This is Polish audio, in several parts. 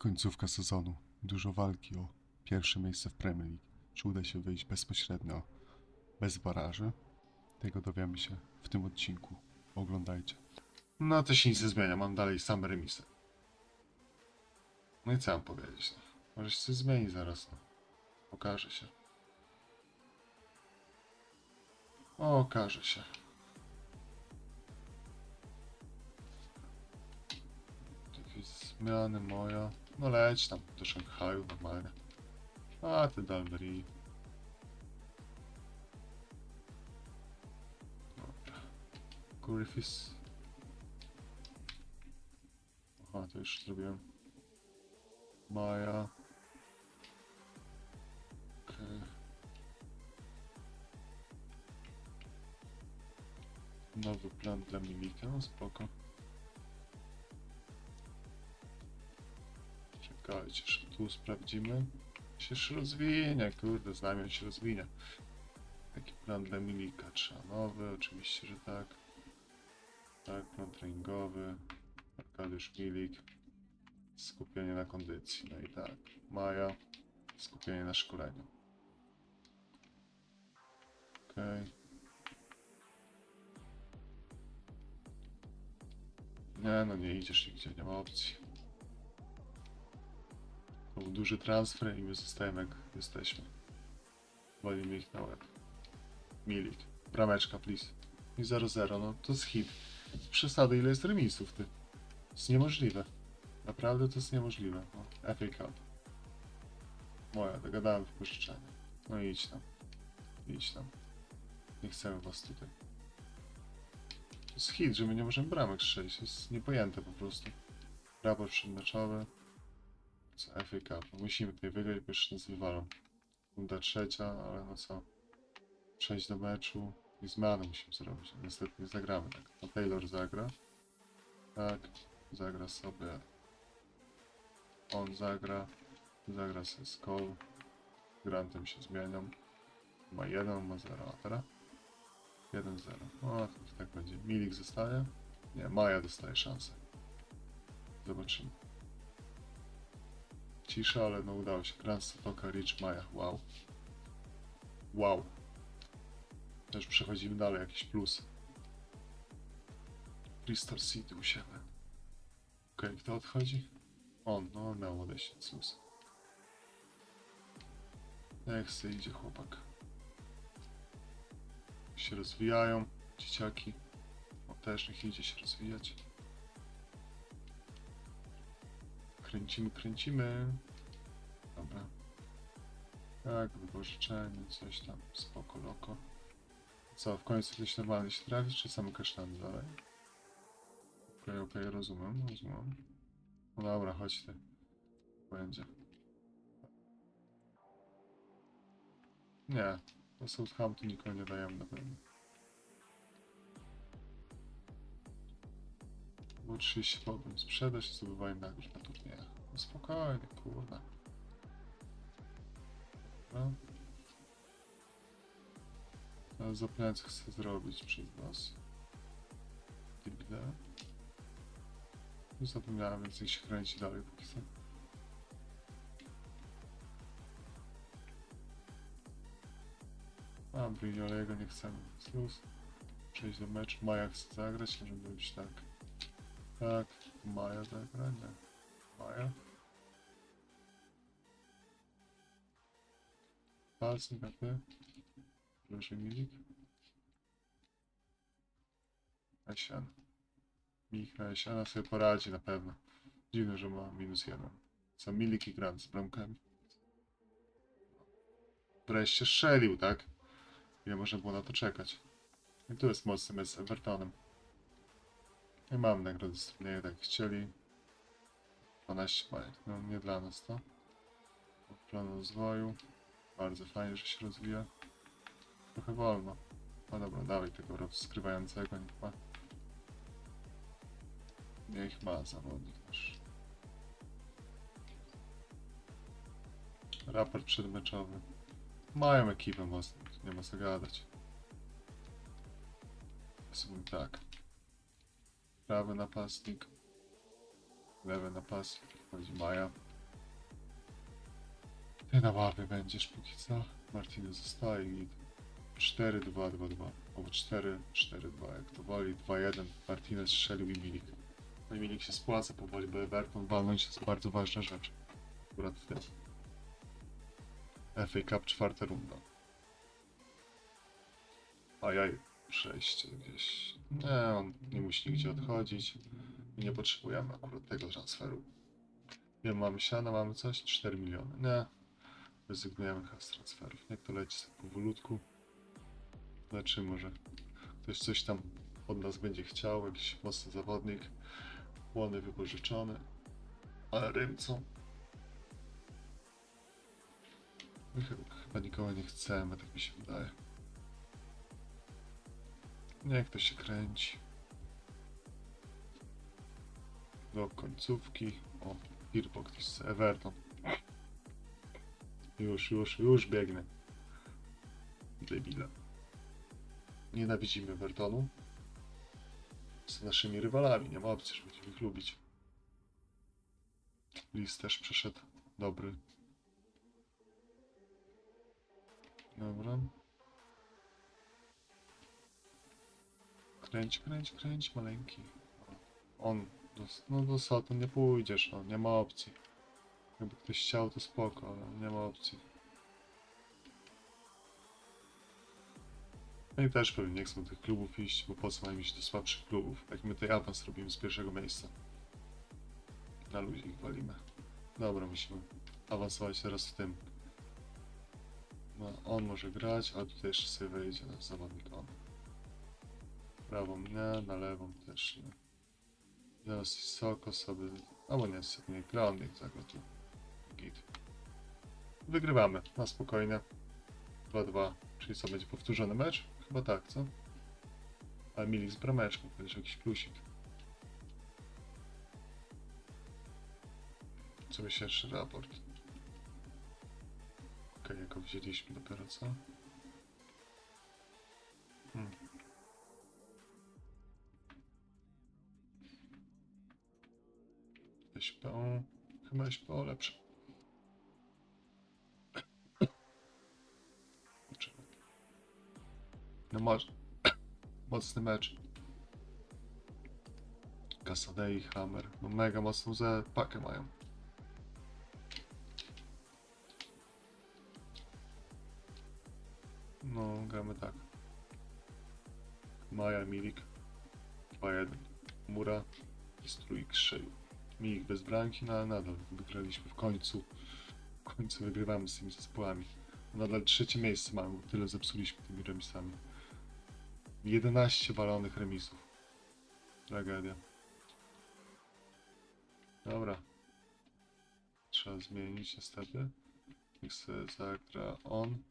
Końcówka sezonu. Dużo walki o pierwsze miejsce w Premier League. Czy uda się wyjść bezpośrednio, bez baraży? Tego dowiemy się w tym odcinku. Oglądajcie. No to się nic nie zmienia, mam dalej same remisy. No i co mam powiedzieć? No? Może się coś zmieni zaraz, no. Okaże się. Okaże się. Jakieś zmiany moja. No leć tam do Szanghaju normalnie. A ty. Dobra. Griffiths. Aha, to już zrobiłem. Maja. Okej. Nowy plan dla Milika, no spoko. Czekajcie, że tu sprawdzimy. Się już rozwinie, kurde, z nami on się rozwinie. Taki plan dla Milika trzeba nowy, oczywiście, że tak. Tak, plan treningowy. Arkadiusz Milik. Skupienie na kondycji. No i tak. Maja. Skupienie na szkoleniu. Okej. Nie no, nie idziesz nigdzie, nie ma opcji. Był duży transfer i my zostajemy jak jesteśmy. Walimy ich na łeb. Milik. Brameczka, please. I 0-0, no to jest hit. Przesady, ile jest remisów, ty. To jest niemożliwe. Naprawdę to jest niemożliwe. No, FA Cup. Moja, dogadałem wypożyczenie. No idź tam. Idź tam. Nie chcemy was tutaj. To jest hit, że my nie możemy bramek strzelić. To jest niepojęte po prostu. Raport przedmeczowy. Co. No Musimy tutaj wygrać, bo jeszcze nas wywalą. Runda trzecia, ale no co. Przejść do meczu i zmiany musimy zrobić. Niestety nie zagramy tak. No Taylor zagra. Tak. Zagra sobie. On zagra. Zagra sobie Cole. Grantem się zmienią. Ma 1, ma 0. A teraz? 1-0. O, to tak będzie. Milik zostaje? Nie, Maja dostaje szansę. Zobaczymy. Cisza, ale no udało się. Grand Stoka, Rich, Maja. Wow. Wow. Też przechodzimy dalej, jakiś plus. Crystal City u siebie. Okej, kto odchodzi? On, no on miał odejść, sus. Jak se idzie chłopak. Się rozwijają, dzieciaki. On też niech idzie się rozwijać. Kręcimy, kręcimy. Dobra. Tak, wypożyczenie, coś tam, spoko, loko. Co, w końcu ktoś normalny się trafi, czy same kasztany dalej? Okej, okej, rozumiem, rozumiem. No dobra, chodź ty. Będzie. Nie, do Southampton nikogo nie dajemy na pewno. Było 30 problem. Sprzedać i zdobywanie nagród na turniejach. No spokojnie, kurwa. No. Teraz zapomniałem co chcę zrobić przez was. Dibida. Już zapomniałem, więc niech się kręci dalej póki co. A, Briniolego nie chcemy. Slus. Przejść do meczu. Maja chce zagrać, może być tak. Tak, Maja zagra, nie. Maja. Palcnik, a ty? Proszę, Milik. Esian. Michał Esiana sobie poradzi na pewno. Dziwne, że ma minus jeden. Co Milik i Grant z bramkami. Wreszcie strzelił, tak? Ile można było na to czekać. I tu jest mocny z Evertonem. I mam nagrody turnieju, tak chcieli. 12 bajek. No nie dla nas to. Plan rozwoju. Bardzo fajnie, że się rozwija. Trochę wolno. No dobra, dawaj tego rozkrywającego, niech ma. Niech ma zawodnik nasz. Raport przedmeczowy. Mają ekipę mocną, nie ma co gadać. Sobie tak. Prawy napastnik. Lewy napastnik. Chodzi Maja. Ty na łapie będziesz póki co. Martinez zostaje i 4-2-2-2. Albo 4-4-2, jak to woli. 2-1. Martinez strzelił i Milik. No i Milik się spłaca powoli, bo Everton walnąć jest bardzo ważna rzecz. Akurat w tym. FA Cup czwarta runda. Ajaj, przejście gdzieś. Nie, on nie musi nigdzie odchodzić. Nie potrzebujemy akurat tego transferu. Wiem, mamy siana, mamy coś? 4 miliony. Nie. Rezygnujemy z transferów. Niech to leci sobie powolutku. Znaczy może ktoś coś tam od nas będzie chciał, jakiś mocny zawodnik. Łony wypożyczony. Ale rymcą. My chyba nikogo nie chcemy, tak mi się wydaje. Niech to się kręci. Do końcówki. O, ktoś z Everton. Już, już, już biegnę. Debile. Nienawidzimy Evertonu. Z naszymi rywalami, nie ma opcji, żeby ich lubić. List też przeszedł. Dobry. Dobra. Kręć, kręć, kręć, maleńki. On, no do Soton nie pójdziesz, no, nie ma opcji. Jakby ktoś chciał, to spoko, ale nie ma opcji. No i też pewnie nie chcą tych klubów iść, bo po co mają iść do słabszych klubów, jak my tutaj awans robimy z pierwszego miejsca. Na ludzi ich walimy. Dobra, musimy awansować teraz w tym. No, on może grać, a tutaj jeszcze sobie wejdzie nasz zawodnik on. Prawą nie, na lewą też nie. Teraz Soko sobie, albo nie, sobie nie gra, on. Git. Wygrywamy, na spokojnie. 2-2, czyli co, będzie powtórzony mecz? Chyba tak, co? A Milik z brameczką, jest jakiś plusik. Co miesięczny raport. Okej, jako wzięliśmy dopiero, co? Hmm. SPO. Chyba SPO lepsze. No może. Mocny mecz. Casadei, Hammer. No mega mocną ze pakę mają. No, gramy tak. Maja, Milik. 2-1. Mura. Strój krzyju. Milik bez bramki, no ale nadal wygraliśmy w końcu. W końcu wygrywamy z tymi zespołami. Nadal trzecie miejsce mamy, bo tyle zepsuliśmy tymi remisami. 11 walonych remisów. Tragedia. Dobra. Trzeba zmienić niestety. Niech sobie zagra on.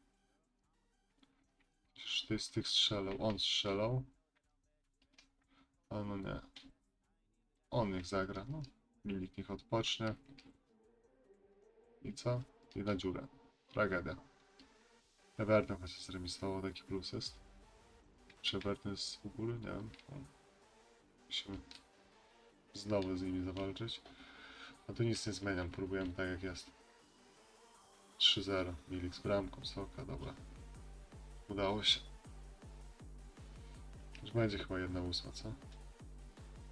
Przecież ty z tych strzelał. On strzelał. A no nie. On niech zagra. No. Milik niech odpocznie. I co? I na dziurę. Tragedia. Everton chociaż zremisował, taki plus jest. Czy Everton jest w ogóle? Nie wiem. No. Musimy znowu z nimi zawalczyć. A tu nic nie zmieniam, próbujemy tak jak jest. 3-0. Milik z bramką, soka, dobra. Udało się. Już będzie chyba jedna ósma, co?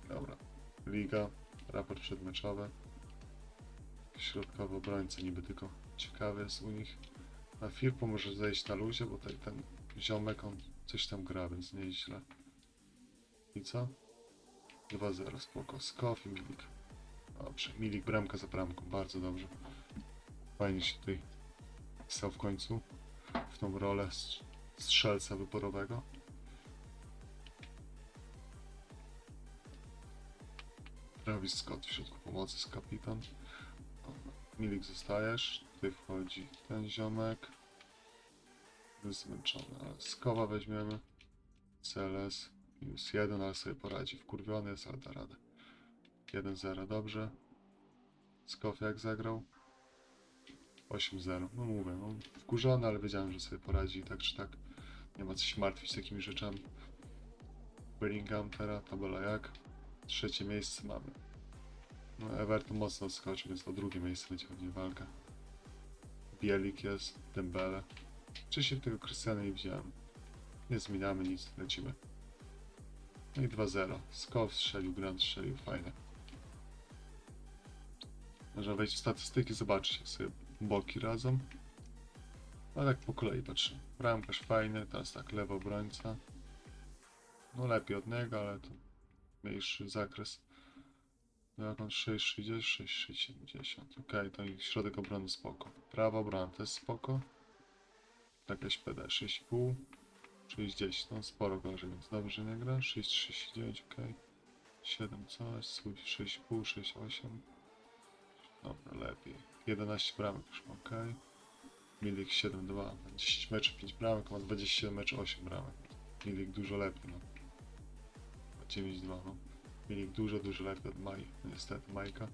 Dobra. Liga, raport przedmeczowy. Środkowy obrońca niby tylko ciekawy jest u nich. Na Firpo może zejść na luzie, bo tutaj ten ziomek on coś tam gra, więc nieźle. I co? 2-0, spoko. Skof i Milik. Dobrze, Milik bramka za bramką, bardzo dobrze. Fajnie się tutaj stał w końcu w tą rolę strz- strzelca wyborowego. Travis Scott w środku pomocy z kapitan. Milik zostajesz. Tutaj wchodzi ten ziomek. Jest zmęczony, ale Skowa weźmiemy. CLS minus 1, ale sobie poradzi. Wkurwiony jest, ale da radę. 1-0, dobrze. Skow jak zagrał? 8-0. No mówię, no wkurzony, ale wiedziałem, że sobie poradzi tak czy tak. Nie ma co się martwić takimi rzeczami. Bellingham teraz, tabela jak? Trzecie miejsce mamy. No Everton mocno odskoczył, więc to drugie miejsce będzie pewnie walka. Bielik jest, Dembele. Wcześniej tego Krystiana nie widziałem. Nie zmieniamy nic, lecimy. No i 2-0. Skow strzelił, Grant strzelił, fajnie. Można wejść w statystyki, zobaczyć sobie boki radzą. No tak po kolei patrzę. Bramkarz fajny, teraz tak lewo obrońca. No lepiej od niego, ale to mniejszy zakres. No Jak on 6,60, 6,70. Okej, to i środek obrony spoko. Prawa obrona też spoko. Jakaś PD 6,5. 6,10, no sporo gorzej, więc dobrze nie gra. 6,39, okej. 7 coś, 6,5, 6,8. Dobra, lepiej. 11 bramek już okej. Milik 7-2, 10 meczy 5 bramek, ma 27 meczy 8 bramek. Milik dużo lepiej, no. 9-2, no. Milik dużo, dużo lepiej od Maj. Niestety, Majka.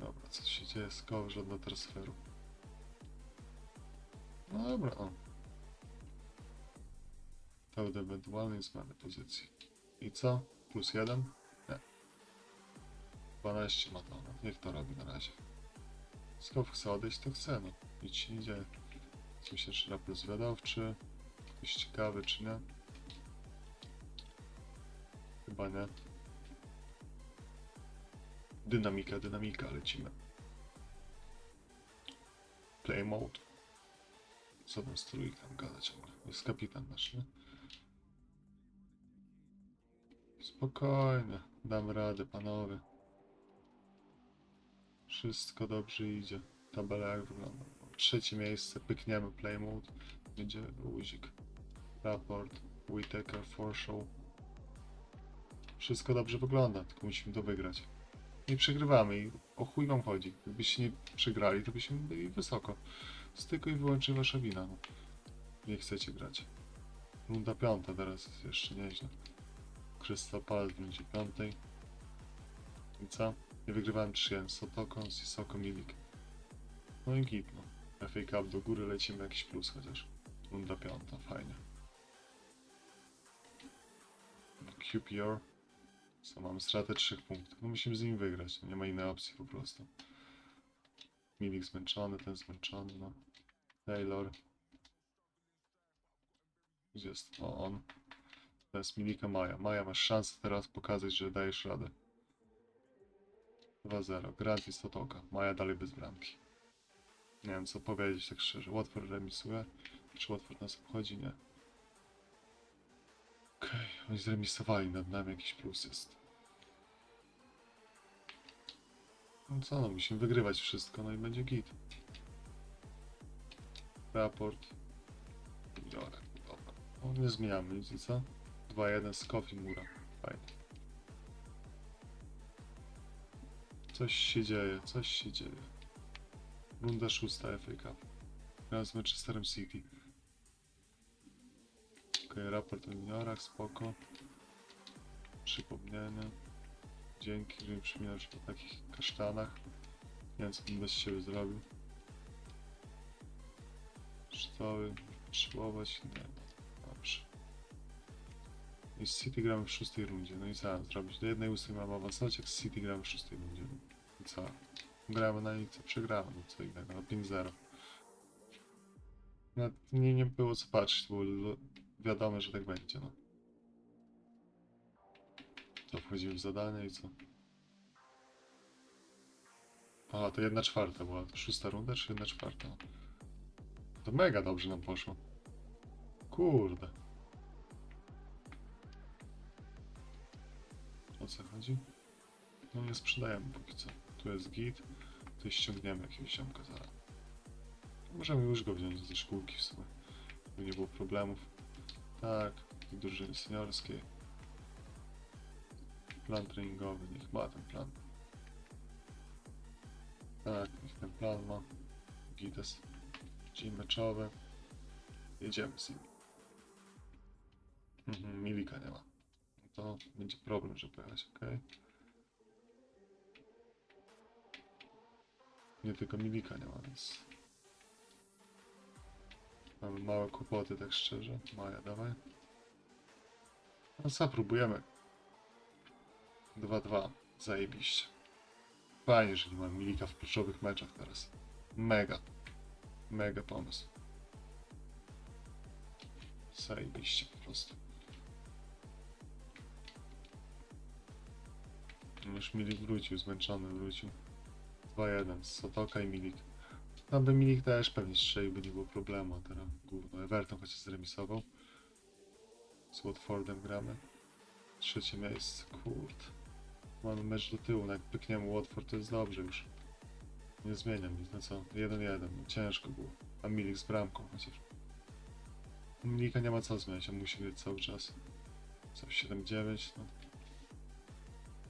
Dobra, co się dzieje? Skoł, żadnego transferu. No dobra, o. To od ewentualnej zmiany pozycji. I co? Plus 1? Nie. 12 ma to, no. Niech to robi na razie. Skow chce odejść, to chce, no. Nic się nie dzieje. Się czy raport zwiadowczy? Ktoś ciekawy, czy nie? Chyba nie. Dynamika, dynamika, lecimy. Play mode. Co tam strój tam gada ciągle? Jest kapitan nasz, nie? Spokojnie, damy radę, panowie. Wszystko dobrze idzie. Tabela jak wygląda? Trzecie miejsce, pykniemy play mode. Będzie luzik. Raport, Whitaker, Forshow. Wszystko dobrze wygląda, tylko musimy to wygrać. Nie przegrywamy i o chuj wam chodzi. Gdybyście nie przegrali, to byśmy byli wysoko. To tylko i wyłącznie wasza wina. No. Nie chcecie grać. Runda piąta teraz jest jeszcze nieźle. Crystal Palace w rundzie piątej. I co? Nie wygrywałem 3-1. Sotokon, Sisoko, Milik. No i git, no. FA Cup do góry lecimy jakiś plus chociaż. Runda piąta, fajnie. QPR. Co, mamy stratę 3 punktów. No musimy z nim wygrać, no nie ma innej opcji po prostu. Milik zmęczony, ten zmęczony, no. Taylor. Gdzie jest? On. To jest Milika Maja. Maja, masz szansę teraz pokazać, że dajesz radę. 2-0. Grant i Sotoka. Maja dalej bez bramki. Nie wiem co powiedzieć tak szczerze. Watford remisuje. Czy Watford nas obchodzi? Nie. Okej, oni zremisowali nad nami, jakiś plus jest. No co no, musimy wygrywać wszystko, no i będzie git. Raport. Biorę, dobra. No nie zmieniamy nic i co? 2-1 z Kofi Mura. Fajnie. Coś się dzieje, coś się dzieje. Runda szósta FA Cup. Grałem z Manchesterem City. Okej, raport o juniorach, spoko. Przypomnienie. Dzięki, że mi przypominasz o takich kasztanach. Nie wiem, co bym bez siebie zrobił. Sztoły, potrzebować? Nie. Dobrze. I z City gramy w szóstej rundzie. No i co zrobić? Do jednej ósmej mam awansować, jak z City gramy w szóstej rundzie. I co? Gramy na nich, co przegramy, no co innego, na 5-0. Nawet nie, nie było co patrzeć, było wiadomo, że tak będzie, no. To wchodzimy w zadanie i co? A, to jedna czwarta była. To szósta runda, czy jedna czwarta? To mega dobrze nam poszło. Kurde. O co chodzi? No nie sprzedajemy póki co. Tu jest git. Tu ściągniemy jakiegoś ziomka zaraz. Możemy już go wziąć ze szkółki w sumie. By nie było problemów. Tak, w drużynie seniorskiej. Plan treningowy, niech ma ten plan. Tak, niech ten plan ma. Gites. Dzień meczowy. Jedziemy z nim. Mhm, Milika nie ma. No to będzie problem, żeby pojechać, ok? Nie tylko Milika nie ma, więc... Mamy małe kłopoty, tak szczerze. Maja, dawaj. No co, próbujemy. 2-2. Zajebiście. Fajnie, że nie mam Milika w kluczowych meczach teraz. Mega. Mega pomysł. Zajebiście po prostu. Już Milik wrócił, zmęczony wrócił. 2-1, Sotoka i Milik. Tam by Milik też pewnie strzelił, by nie było problemu, a teraz gówno. Everton chociaż zremisował. Z Watfordem gramy. Trzecie miejsce, kurde. Mamy mecz do tyłu, no jak pykniemy Watford to jest dobrze już. Nie zmieniam nic, no co? 1-1, no ciężko było. A Milik z bramką chociaż. Milika nie ma co zmieniać, on musi grać cały czas. Co, 7-9, no.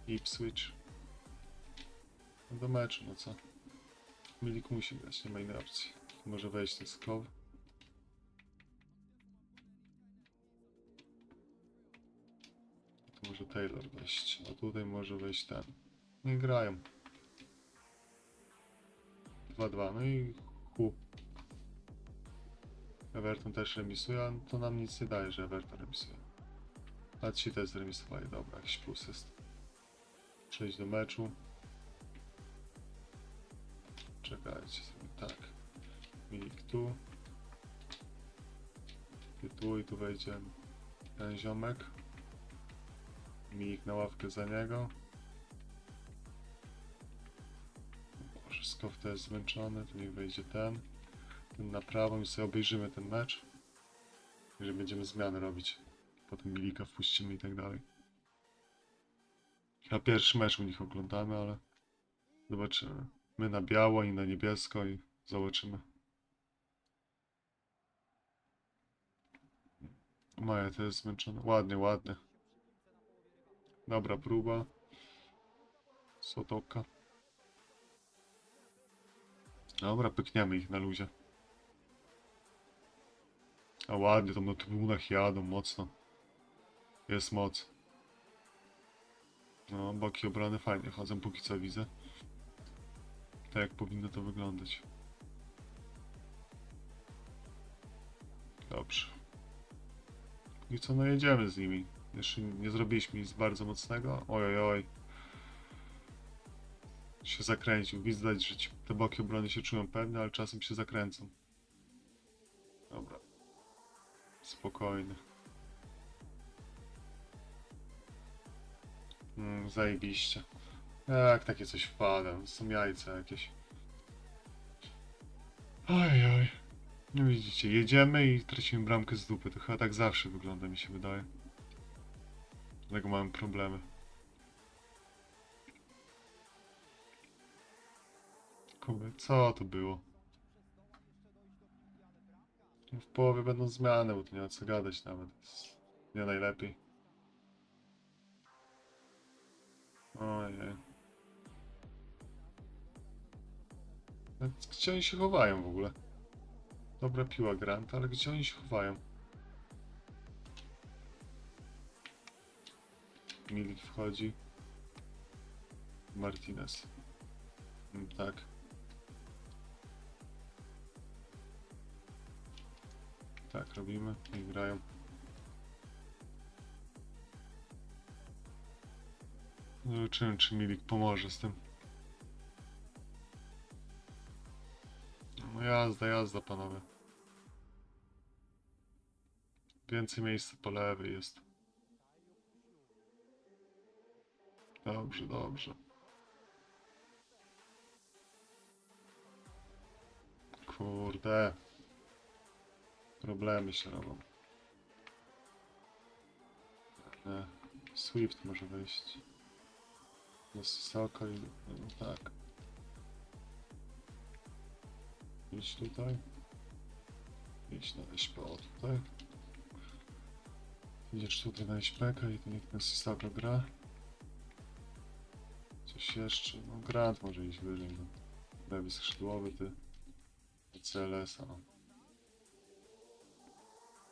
Ipswich. No do meczu, no co? Milik musi grać, nie ma innej opcji. Może wejść ten skow. Może Taylor wejść, a tutaj może wejść ten. Nie grają. 2-2, no i hu. Everton też remisuje, ale to nam nic nie daje, że Everton remisuje. A ci też zremisowali, dobra, jakiś plus jest. Przejść do meczu. Czekajcie tak. Milik tu. Ty tu i tu wejdzie ten ziomek. Milik na ławkę za niego. Też jest zmęczony, to niech wejdzie ten. Ten na prawą i sobie obejrzymy ten mecz. I że będziemy zmiany robić. Potem Milika wpuścimy i tak dalej. Ja pierwszy mecz u nich oglądamy, ale zobaczymy. My na biało i na niebiesko i zobaczymy. Maja to jest zmęczona. Ładnie, ładnie. Dobra próba. Sotoka. Dobra, pykniemy ich na luzie. A ładnie, tam na trybunach jadą mocno. Jest moc. No, boki obrony fajnie chodzą, póki co widzę. Tak jak powinno to wyglądać. Dobrze. I co, no jedziemy z nimi. Jeszcze nie zrobiliśmy nic bardzo mocnego. Oj, oj, oj. Się zakręcił. Widać, że ci, te boki obrony się czują pewnie, ale czasem się zakręcą. Dobra. Spokojny. Mm, zajebiście. Jak takie coś wpada? Są jajca jakieś. Oj, oj. No widzicie, jedziemy i tracimy bramkę z dupy. To chyba tak zawsze wygląda, mi się wydaje. Dlatego mamy problemy. Kurde, co to było? W połowie będą zmiany, bo tu nie ma co gadać nawet. Nie najlepiej. Ojej. Gdzie oni się chowają w ogóle? Dobra piła Grant, ale gdzie oni się chowają? Milik wchodzi. Martinez. Mm, Tak. Tak robimy i grają. Zobaczymy, czy Milik pomoże z tym. Jazda, jazda panowie. Więcej miejsca po lewej jest. Dobrze, dobrze. Kurde. Problemy się robią. Swift może wejść. Jest wysoko i... No, tak. Idź tutaj. Idź na SPO tutaj. Idziesz tutaj na SPK i to niech na Sisako gra. Coś jeszcze? No Grant może iść wyżej. No. Lewy skrzydłowy, ty. CLS, a no.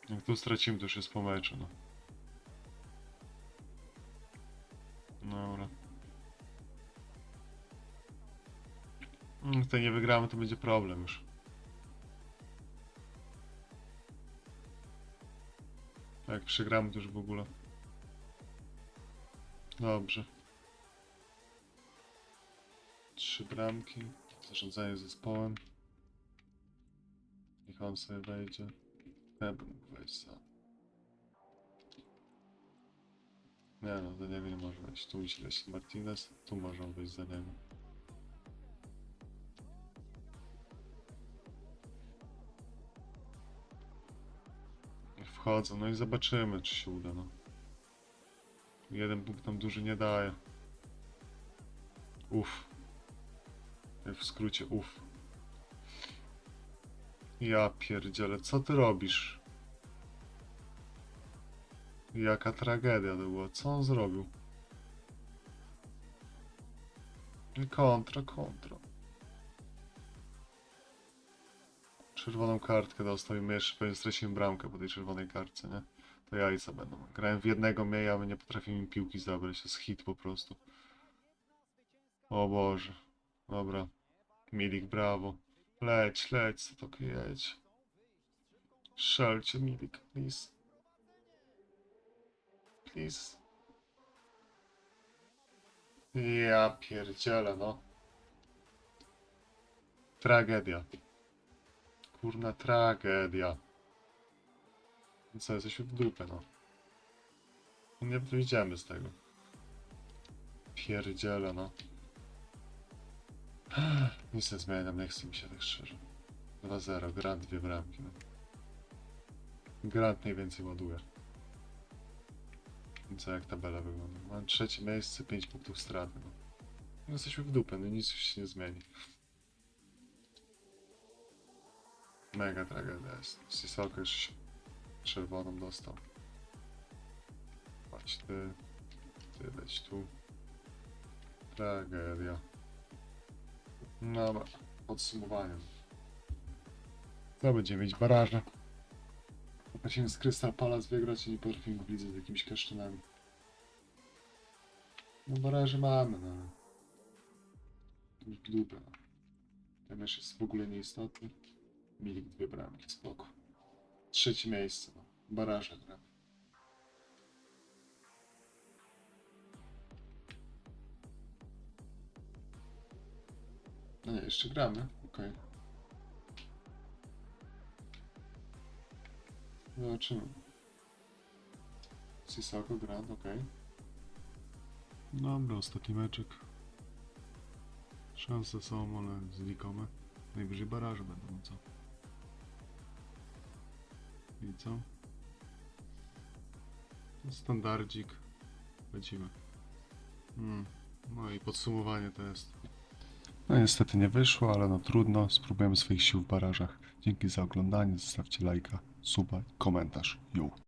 Jak tu stracimy, to już jest po meczu, no. Dobra. Jak tutaj nie wygramy, to będzie problem już. Jak przegramy, to już w ogóle. Dobrze. Trzy bramki. Zarządzanie zespołem. niech on sobie wejdzie. Ja bym mógł wejść sam. Nie no, do niego nie może wejść. Tu musi lecieć Martinez, tu może on wejść za niego. No i zobaczymy, czy się uda, no. Jeden punkt nam duży nie daje. Uff. W skrócie, uff. Ja pierdzielę, co ty robisz? Jaka tragedia to była, co on zrobił? Kontra, kontra. Czerwoną kartkę dostał i my jeszcze pewnie stracimy bramkę po tej czerwonej kartce, nie? To jajca będą. Grałem w jednego mniej, a my nie potrafimy im piłki zabrać. To jest hit po prostu. O Boże. Dobra. Milik, brawo. Leć, leć, co to jedź. Szelcie, Milik, please. Please. Ja pierdzielę, no. Tragedia. Kurna tragedia. Co, jesteśmy w dupę, no. Nie wyjdziemy z tego. Pierdzielę, no. Nic nie zmieniam, nie chce mi się tak szczerze. 2-0, Grant dwie bramki, no. Grant najwięcej ładuje. I Co jak tabela wygląda? Mam trzecie miejsce, 5 punktów straty, no. no. Jesteśmy w dupę, no nic się nie zmieni. Mega tragedia jest. Sisoko już czerwoną dostał. Patrz ty. Ty leć tu. Tragedia. No Dobra, podsumowanie. Co będziemy mieć? Baraże. Poprosimy z Crystal Palace wygrać i nie potrafimy w lidze z jakimiś kaszczynami. No baraże mamy, no. Dupę, no. Ten mecz jest w ogóle nieistotny. Milik dwie bramki, spoko. Trzecie miejsce, no. Baraże gra. No nie, jeszcze gramy, okej. Zobaczymy. Sisako Grand, okej. Dobra, ostatni meczek. Szanse są, ale znikome. Najwyżej baraże będą, co? I co? Standardzik. Lecimy. Hmm. No i podsumowanie to jest. No niestety nie wyszło, ale no trudno. Spróbujemy swoich sił w barażach. Dzięki za oglądanie. Zostawcie lajka, suba, komentarz. Ju.